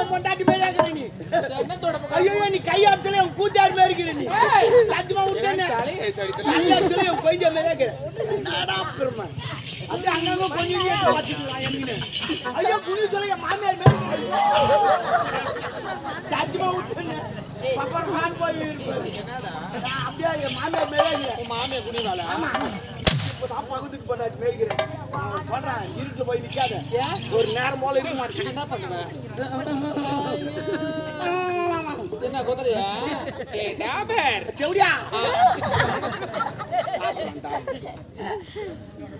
என் பொண்டாட்டி மாதிரி இருக்கிற நீ. ஐயோ நீ கையாப்சல என் கூத்தாடி மாதிரி இருக்கிற நீ. சத்தியமா விட்டேன்னு கையாப்சல என் கொய்ந்த மாதிரி இருக்கிற நாடா பெருமா அப்படியே அங்கங்க கொஞ்சம் பார்த்துக்கலாம் எனக்கு ஐயோ புனி சொல்ல என் மாமியார் மாதிரி சத்தியமா விட்டேன்னு பப்பர் மான் போய் இருப்பாரு நான் அப்படியே என் மாமியார் மாதிரி இருக்கிறேன் உன் மாமியை குடிவாளா ஆமா. இப்பதான் பகுதிக்கு பண்ணாச்சு மேய்க்கிறேன். சொல்றேன் இருட்டுல போய் நிக்காத. ஒரு நேரம் போல இருக்க மாட்டேன். என்ன பண்ணுவ? என்ன குதிரையா? ஏ டாபர். எப்படியா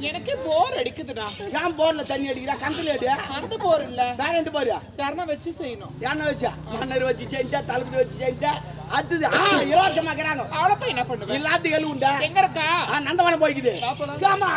எனக்கு போர் அடிக்குதுடா. ஏன் போர்ல தண்ணி அடிக்கிறா? கந்தல அடி. அந்த போர் இல்ல. வேற எந்த போறியா யாருன்னா வச்சு செய்யணும். எண்ணெய் வச்சா? மன்னர் வச்சு செஞ்சா தளபதி வச்சு செஞ்சா அடுத்தது ஆ என்ன பண்ணுவ? எல்லாத்துக்கும் எழு உண்டா? எங்க இருக்கா? ஆ நந்தவனம் போய்க்குது. ஆமா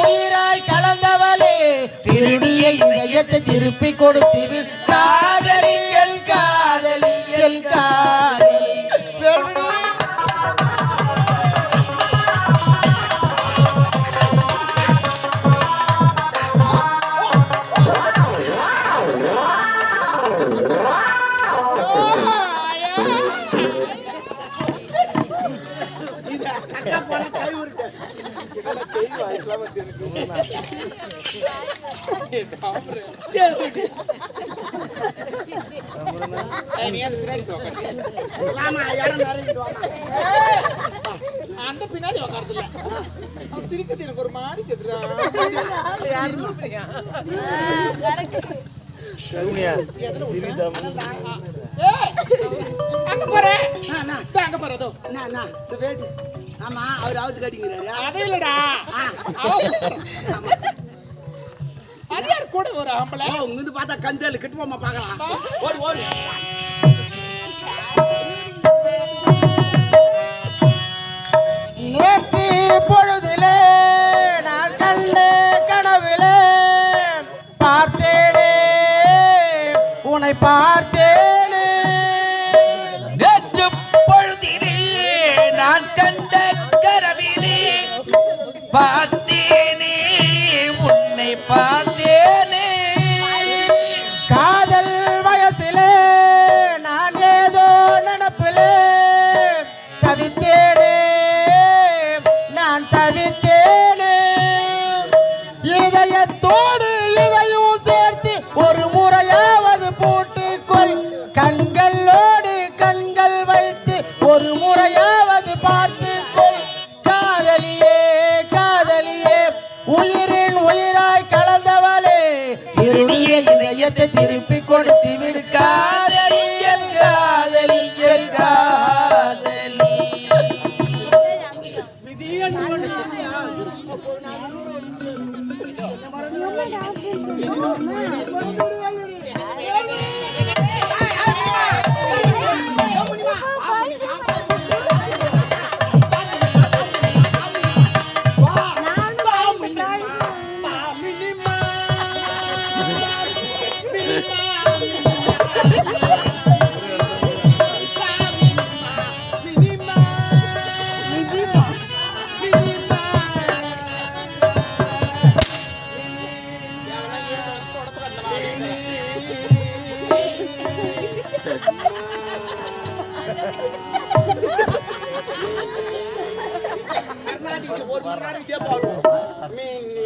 உயிராய் கலந்தவளே திருடிய இதயத்தை திருப்பி கொடுத்து விடு அந்த பின்னாடி அவன் சிரிக்கிறது எனக்கு ஒரு மாதிரி அங்க போறே. அண்ணா, அண்ணா, இதோ அங்க போறதோ வேட்டி. ஆமா அவர் அவுத்து கட்டிங்கிறாரு அது இல்லடா. அவன் அது யார் கூட ஒரு ஆம்பளை? ஓ இங்கிருந்து பார்த்தா கந்தேல் கெட்டு போமா பார்க்கலாம் ஓடு ஓடு. நேற்று பொழுதிலே நான் கண்ட கனவிலே பார்த்தேனே உன்னை பார்த்தேனே. பார்த்தேனே உயிரின் கர்நாடிக்ல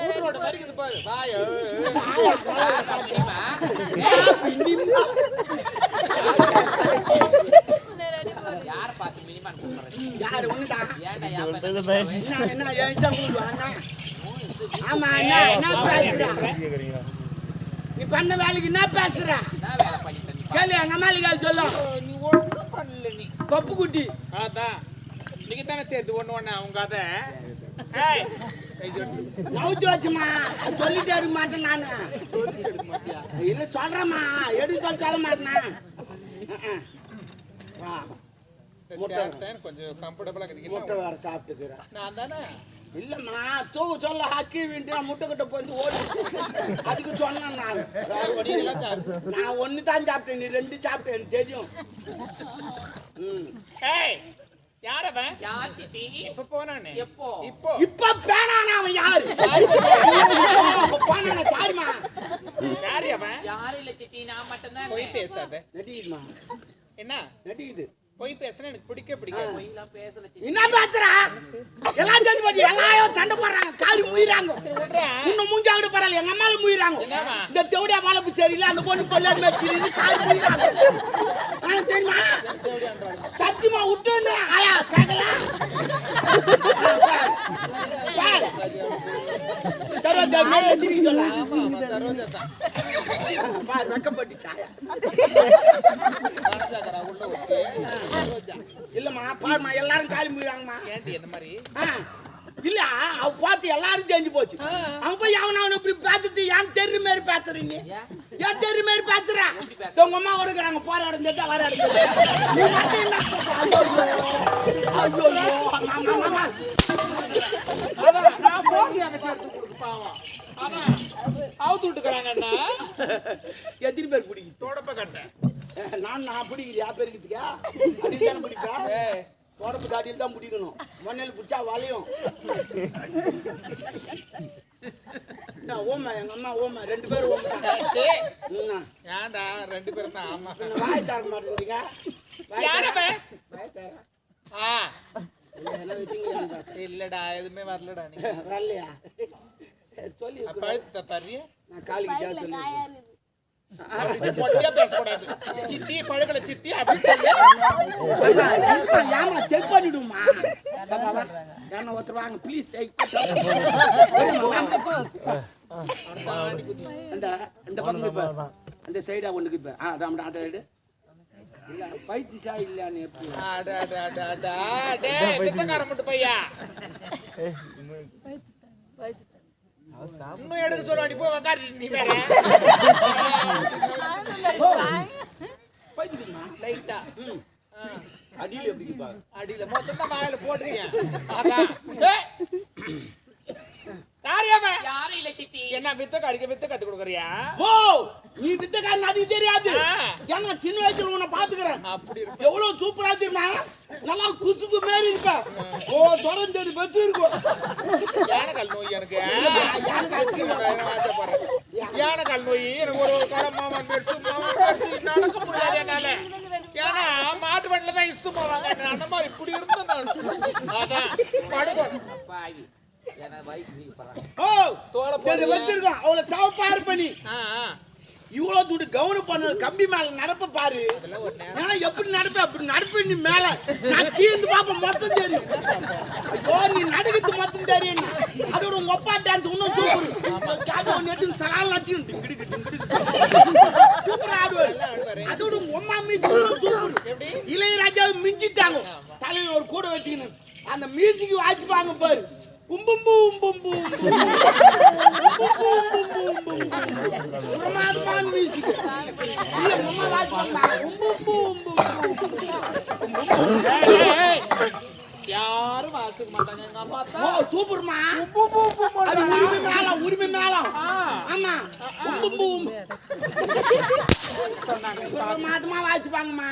ஒரு கூட்டரோட பாரு. வாய யார பார்த்து யாரு ஏன்டா என்ன ஏன் ஆமா என்ன என்ன பேசுற நீ பண்ண வேலைக்கு என்ன பேசுற என்ன வேலை பண்ணிட்டு நீ கேளு எங்க அம்மாளிகால் சொல்லும் நீ ஒண்ணும் பண்ணல நீ. கொப்பு குட்டி. அதான் நீங்க தானே தேர்ந்து ஒண்ணு ஒண்ணு அவங்க சொட்டு. நவுத்தி வச்சுமா. சொல்லிட்டே இருக்க மாட்டேன் நானு. இல்ல சொல்றேம்மா. எடுத்து சொல்ல சொல்ல மாட்டேனா கொஞ்சம் கம்ஃபர்டபுளா முட்டை கிடைக்கும் வேற சாப்பிட்டுக்கிறேன். நான் தானே இல்லம்மா தூக்கு சொல்ல ஹக்கி விட்டு முட்டை கிட்ட போயிட்டு ஓடி அதுக்கு சொன்னேன் நான். நான் ஒன்று தான் சாப்பிட்டேன் நீ ரெண்டு சாப்பிட்டேன் எனக்கு தெரியும். ம். ஏய் யார் அவன்? யார் சித்தி? இப்ப போனானே? எப்போ? இப்போ. இப்ப பேனானா அவன் யாரு? அப்ப போனானா சாரிமா யாரு அவன்? யாரும் இல்ல சித்தி? நான் மட்டும்தான் பொய் பேசாத. என்ன? நடிக்குது. பொய் பேசுனா எனக்கு பிடிக்க பிடிக்காது. பொய்லாம் பேசல என்ன பேசுறா? எல்லாம் சேர்ந்து போட்டு எல்லாரும் சண்டை போடுறாங்க. காரி முயிறாங்க இன்னும் மூஞ்சாவிட பரவாயில்ல. எங்க அம்மால முயிறாங்க? இந்த தெவடியா வளர்ப்பு சரியில்லை. அந்த பொண்ணு பொல்லாது மேய்ச்சிருந்து காரி முயிறாங்க ஆ, தெரியுமா? சத்தியமா விட்டுன்னு. ஆயா கேட்கல சரோஜா மேல சிரிக்க சொல்ல. ஆமா ஆமா சரோஜா தான். பாரு வெக்கப்பட்டு சாயா ராஜாக்கரா உள்ள ஓகே சரோஜா இல்லம்மா பாருமா எல்லாரும் ஏன்டி மாதிரி? இல்ல அவ பார்த்து எல்லாரும் தெரிஞ்சு போச்சு. அவன் போய் அவன் அவனை இப்படி பேசுறது ஏன் தெரு மாதிரி பேசுறீங்க? ஏன்? தெரு மாதிரி பேசுற? உங்க அம்மா கொடுக்குறாங்க. வர நீ மட்டும் என்ன எனக்கு எடுத்து கொடுக்கு பாவம். அதான் அவுத்து விட்டுக்கிறாங்கண்ணா எத்தனை பேர் பிடிக்குது? தொடப்ப கட்டை. நான் நான் பிடிக்கலையா? பெருக்கிறதுக்கா உடம்பு தாடியில் தான் பிடிக்கணும் மண்ணில் பிடிச்சா வளையும். ஓமா எங்க அம்மா ஓமா ரெண்டு பேரும் ஓமா ஏன்டா ரெண்டு பேரும் தான் ஆமா. என்ன வாய் தர பாஸ். இல்லடா எதுவுமே வரலடா நீ. வரலையா? சொல்லி அப்ப அழுத்த பாரு. நான் காலிக்கிட்டா சொல்லி பேசக்கூடாது சித்தி பழகல சித்தி அப்படின்னு ஏமா செக் பண்ணிடுமா என்ன ஒருத்தர் வாங்க ப்ளீஸ் அந்த அந்த பக்கம் இப்ப அந்த சைடா ஒண்ணுக்கு இப்ப ஆ அதான் அந்த சைடு இல்ல பைத்தியசா இல்லையான்னு எப்படி அட, அட, அட, அட. டேய், பித்தக்கார முட்டு பையா. இன்னும் எடுக்க சொல்லுவாடி போய் உக்காரு நீ வேற. பைத்தியமா லைட்டா அடியில் எப்படி அடியில மொத்தமா வாயில போட்டுறீங்க அதான் ஏய். யாரு அவன்? யாரும் இல்ல சித்தி? என்ன வித்த கடிக்க வித்த கத்து கொடுக்குறியா? ஓ! நீ வித்தக்காரன் அதுக்கு தெரியாது. ஏன்னா சின்ன வயசுல உன்னை பாத்துக்கிறேன் அப்படி இருக்கு. எவ்வளவு சூப்பரா தெரியுமா? நல்லா குசுப்பு மாரி இருப்ப ஓ தொடர்ந்து வச்சு இருக்கும் யானைக்கால் நோய் எனக்கு. யானைக்கால் நோய். எனக்கு ஒரு குடம் நடக்க முடியாது என்னால. ஏன்னா மாட்டு வண்டில தான் இஸ்து போவாங்க அந்த மாதிரி இப்படி இருந்தேன் நான். அதான் படுக்கோ. பாவி. வச்சிருக்கோம் அவளை ஆ ஆ. இவ்வளவு துடு கவனம் பண்ண கம்பி மேல நடப்ப பாரு. ஏன்னா எப்படி நடப்ப அப்படி நடப்ப நீ மேல. நான் கீழ்ந்து பாப்ப மொத்தம் தெரியும். ஐயோ நீ நடுக்கிறது மொத்தம் தெரியும். அதோட உங்க அப்பா டான்ஸ் இன்னும் சூப்பர் கேட்டு ஒன்று எடுத்து சலால் நட்டியும் டிங்கிடிக்கு டிங்கிடிக்கு சூப்பர் ஆடுவார். அதோட உங்க அம்மா இன்னும் சூப்பர் இளையராஜாவை மிஞ்சிட்டாங்க. தலையில ஒரு கூட வச்சுக்கணும் அந்த மியூசிக் வாசிப்பாங்க பாரு. பும்பும் யாரும் வாசிக்க மாட்டாங்க எங்க அம்மா தான் சூப்பர்மா அது உரிமை மேலம் உரிமை மேலம் ஆமா பூம் வாசிப்பாங்கம்மா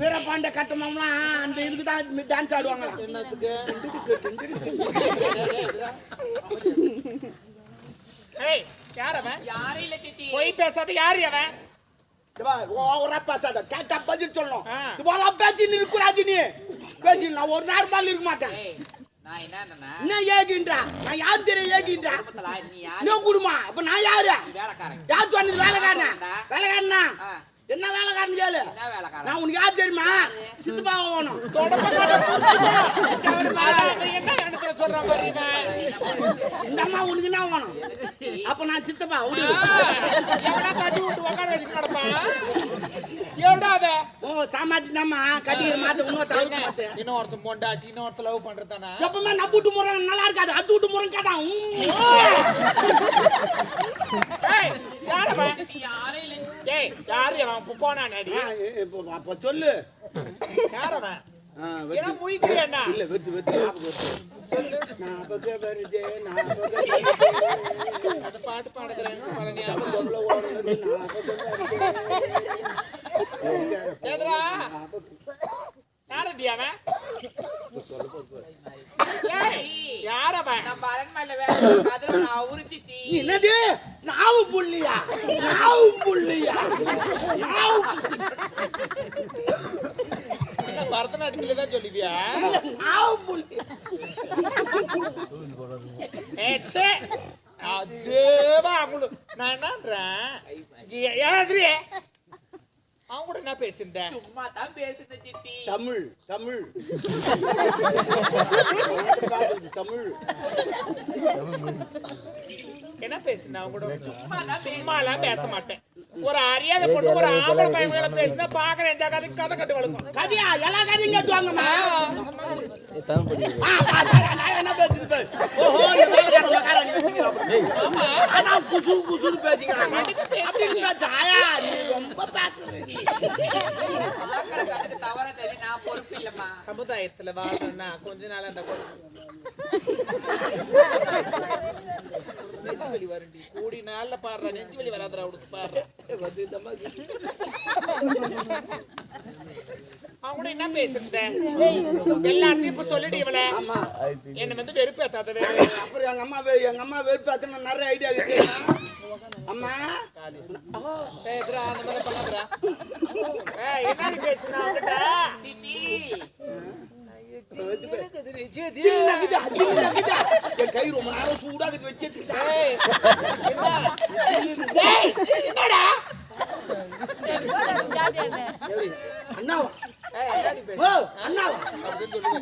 வீரபாண்ட கட்டமம்லாம் அந்த இதுக்கு தான் டான்ஸ் ஆடுவாங்க என்னத்துக்கு? ஏய் யார் அவன்? யாரும் இல்ல சித்தி. பொய் பேசாத யாரு அவன்? ஓவரா பேசாத. கேட்டா பதில் சொல்லணும். இவ்வளவு பேச்சு இருக்கக்கூடாது நீ. பேச்சு நான் ஒரு நார்மல் இருக்க மாட்டேன். ஏய், நான் என்னன்னா? என்ன ஏகின்றா? நான் யார் தெரிய ஏகின்றா? நீ குடுமா? அப்ப நான் யாரு? யார் சொன்னது? வேலைக்காரனா? வேலைக்காரனா. என்ன வேலைக்காரன் கேளு. நான் உனக்கு யார் தெரியுமா? மாதிரி இவன்? இந்த அம்மா உனக்கு என்ன வேணும்? அப்ப நான் சித்தப்பா கட்டி விட்டு உக்கார வச்சு கிடப்பான் எவ்வளோ அத? ஓ சாமாத்தி தாம்மா கட்டிக்கிற மாத்த இன்னொரு தவிர்க்க மாத்தேன் இன்னொருத்த பொண்டாட்டி இன்னொருத்த லவ் பண்றதானா எப்பவுமே நப்பு விட்டு முறை நல்லா இருக்காது. அது விட்டு முறை கேட்டான். இல்லை ஏய் யாரு அவன்? இப்போ போனானே அடி அப்ப சொல்லு. யாரவன் ஆ, என்ன? வெட்டு. முழிக்கிறேன்னா இல்ல வெத்து வெத்து. அந்த பாட்டு பாடுகிறேன். சேதுரா. யாரடி அவன்? என்னது? நாவு புள்ளியா? நாவு பரதநாட்டியத்துல தான் சொல்லுவியா நாவு புள்ளி ஏ சே அதேவா அவங்களு நான் என்னன்றேன் ஏதிரி அவங்க கூட என்ன பேசியிருந்தேன் சும்மா தான் பேசுன? சித்தி தமிழ் தமிழ் தமிழ் என்ன பேசினேன் அவங்க கூட சும்மா சும்மாலாம் பேச மாட்டேன். ஒரு அறியாத பொண்ணு ஒரு ஆம்பளை பையன் மேல பேசினா பாக்குறேன் இந்த கதை கதை கட்டு வளர்க்கும் கதையா எல்லா கதையும் கட்டுவாங்கம்மா. என்ன பேசுறது பாரு. ஓஹோ. அதான் குசு குசுன்னு பேசிக்கிறான். அப்படின்னு பேசு. ஆயா, நீ ரொம்ப இல்லம்மா சமுதாயத்துல வாழ்றேன்னா கொஞ்ச நாள் அந்த நெஞ்சு வலி வருண்டி கூடி நாள்ல பாடுற நெஞ்சு வலி வராதுடா அவனுக்கு பாடுற. வந்து இந்த மாதிரி. அவங்க கூட என்ன பேசுறேன் எல்லாத்தையும் இப்ப சொல்லிடு இவள. என்ன வந்து வெறுப்பு ஏத்தாத வேறு அப்புறம் எங்க அம்மா எங்க அம்மா வெறுப்பாத்துனா நிறைய ஐடியா இருக்கு அம்மா? பேசுறா அந்த மாதிரி பண்ணாதடா பேசுனா அவங்கிட்ட கை ரொம்ப நேரம் சூடாகுது வச்சு என்னடா? அண்ணாவா? ஓ அண்ணாவா?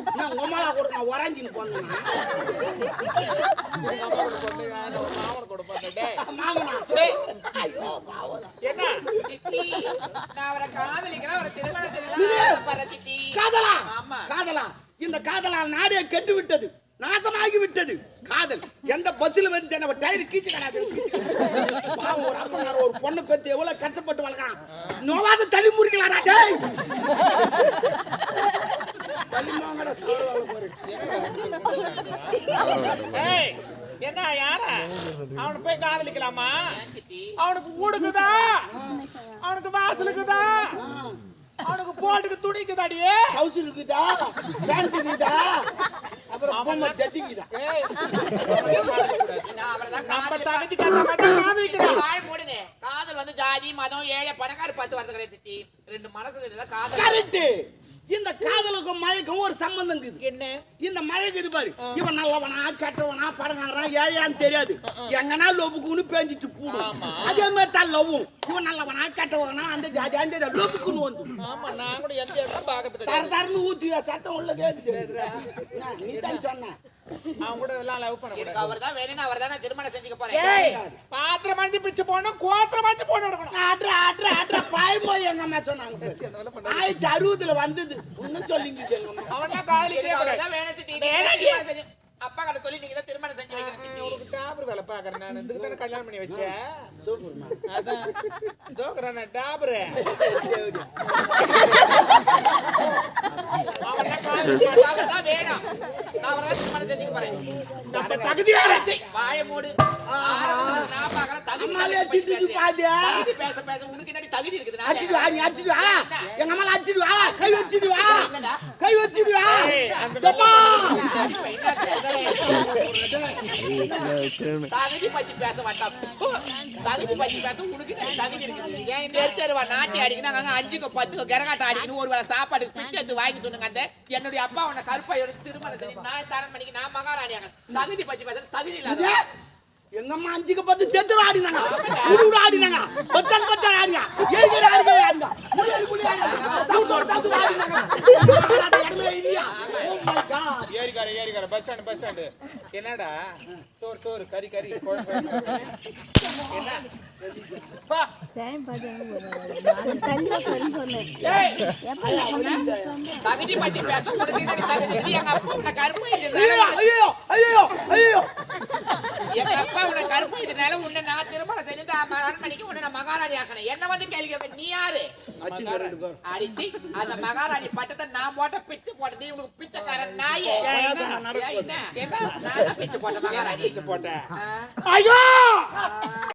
என்ன உங்க அம்மாலா கூட நான் உறைஞ்சின்னு போனேன்? நான் நான் காதலா? ஆமா. காதலா? இந்த காதலால் நாடே கெட்டு விட்டது நாசமாகி விட்டது காதல். எந்த பஸ்ல வந்து நம்ம டயர் கீச்சு பாவம் ஒரு அப்பங்கார ஒரு பொண்ணை பத்தி எவ்வளவு கஷ்டப்பட்டு வளர்க்குறான். நோவாத தள்ளி முறிக்கலாடா டேய். தள்ளி மாங்கடா சாறு வாழ போறேன். ஏய் என்ன யார? அவனை போய் காதலிக்கலாமா? அவனுக்கு ஊடுக்குதா? அவனுக்கு வாசலுக்குதா? அவனுக்கு போட்டுக்கு துணிக்குதாடியே ஹவுஸ் இருக்குதா? பேண்ட் இருக்குதா? நம்ம. தகுதி காதல் வந்து ஜாதி மதம் ஏழை பணக்கார பார்த்து வரது கிடையாது சித்தி. ரெண்டு மனசு காதல். கரெக்ட் இந்த காதலுக்கும் மழைக்கும் ஒரு சம்பந்தம் இருக்குது. என்ன? இந்த மழைக்கு இது பாரு. இவன் நல்லவனா கெட்டவனா படங்காரன் ஏழையான்னு தெரியாது. எங்கன்னா லொபுக்குன்னு பேஞ்சிட்டு போடும். அதே மாதிரி இவன் நல்லவனா கெட்டவனா அந்த ஜாதி அந்த ஜாதி லொபுக்குன்னு வந்து. ஆமா நான் கூட எந்த இடம் பார்க்கறது தர கிடையாது. தரன்னு ஊத்துவியா? சத்தம் உள்ள கேக்குது நீ தான் சொன்ன. அவன் கூட எல்லாம் லவ் பண்ண எனக்கு அவர் தான் வேணும் அவர் தான் திருமணம் செஞ்சுக்க போறேன். பாத்திரம் மஞ்சு பிச்சு போடணும் கோத்திரம் மஞ்சு போட்டு எடுக்கணும் ஆட்ற ஆட்ற ஆட்ற பாய்மோய் எங்க அம்மா சொன்னாங்க. ஆயிரத்தி அறுபதுல வந்தது. இன்னும் சொல்லிங்க எங்க அம்மா. அவன் தான் காதலிக்கவே எனக்கு அவர் கூடாது. தான் வேணும் சித்தி வேணாம் நீங்க திருமணம் செஞ்சு- அப்பா கிட்ட சொல்லி நீங்க தான் திருமணம் செஞ்சு சித்தி. உனக்கு டாபர் வேலை பாக்குறேன் நான். இதுக்கு தானே கல்யாணம் பண்ணி வச்சேன் சூப்பர்மா. அதான். தோக்குறேன் டாபரு. வேணும். நான் தகுதி வேற. வாய மூடு. சாப்பாடுக்கு பிச்சை எடுத்து வாங்கி துணுங்க அந்த என்னுடைய அப்பா உன்னை கருப்பையோட திருமணம் நான் மகாராணியாக தகுதி பத்தி பேச தகுதி இல்லாத எங்க அம்மா அஞ்சுக்கு பத்து தெத்துரு ஆடினாங்க. உடு உடு ஆடினாங்க. பச்சான் பச்சான் ஆடிங்க ஏறிகரை ஆடிகரை ஆடிங்க முள்ளேறி முள்ளி ஆடினாங்க. சவுத்தோட சவுத்து ஆடினாங்க இடமே இல்லையா. ஏரிக்கார ஏரிக்கார பஸ் ஸ்டாண்டு பஸ் ஸ்டாண்டு என்னடா? சோறு சோறு. கறி கறி. என்ன? பா. டைம் பார்த்து தண்ணி சொன்னேன். எப்ப தகுதி பத்தி பேச உனக்கு என்னடி தகுதி இருக்குது? எங்க அப்பா உன்னை கருப்பு ஐயோ ஐயோ ஐயோ ஐயோ. எங்க அப்பா உன்னை கருப்பு இதனால உன்னை நான் திருமணம் செஞ்சு நான் அரண்மனைக்கு உன்னை நான் மகாராணி ஆக்கணும் என்ன வந்து கேள்வி கேட்க நீ யாரு? அடிச்சு அந்த மகாராணி பட்டத்தை நான் போட்ட பிச்சு போட்ட நீ உனக்கு பிச்சைக்காரன் நாயே. என்ன? நான் பிச்சு போட்ட மகாராணி. போட்டேன். ஆ. ஐயோ!